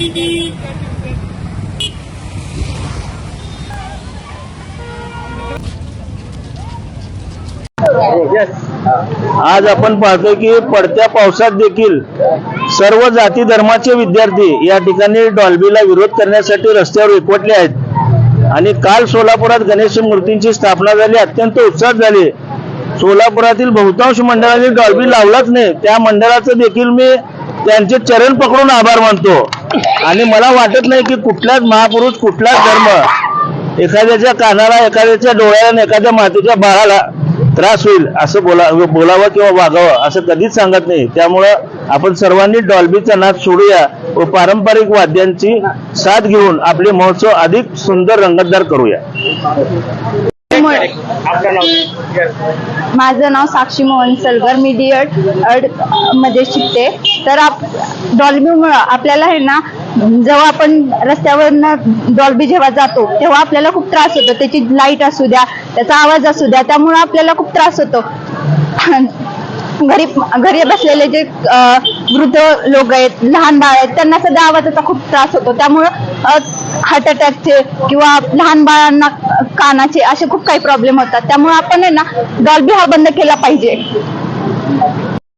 आज आपण पाहतोय की पडत्या पावसात देखील सर्व जाती धर्माचे विद्यार्थी या ठिकाणी डॉल्बीला विरोध करण्यासाठी रस्त्यावर एकवटले आहेत. आणि काल सोलापुरात गणेश मूर्तींची स्थापना झाली अत्यंत उत्साहात झाली. सोलापुरातील बहुतांश मंडळांनी डॉल्बी लावलाच नाही. त्या मंडळाचं देखील मी त्यांचे चरण पकडून आभार मानतो. आणि मला वाटत नाही की कुठलाच महापुरुष कुठलाच धर्म एखाद्याच्या कानाला एखाद्याच्या डोळ्याला एखाद्या मातेच्या बाळाला त्रास होईल असं बोला बोलावं किंवा वागावं असं कधीच सांगत नाही. त्यामुळं आपण सर्वांनी डॉल्बीचा नाद सोडूया व पारंपरिक वाद्यांची साथ घेऊन आपले महोत्सव अधिक सुंदर रंगतदार करूया. माझं नाव साक्षी मोहन सलगर मी डी एडमध्ये शिकते. तर आप डॉल्बीमुळं आपल्याला आहे ना जेव्हा आपण रस्त्यावरनं डॉल्बी जेव्हा जातो तेव्हा आपल्याला खूप त्रास होतो. त्याची लाइट असू द्या त्याचा आवाज असू द्या त्यामुळं आपल्याला खूप त्रास होतो. घरी घरी बसलेले जे वृद्ध लोक आहेत लहान बाळ आहेत त्यांना सध्या आवाजाचा खूप त्रास होतो. त्यामुळं हार्ट अटॅकचे किंवा लहान बाळांना कानाचे असे खूप काही प्रॉब्लेम होतात. त्यामुळे आपण आहे ना डॉल्बी हा बंद केला पाहिजे.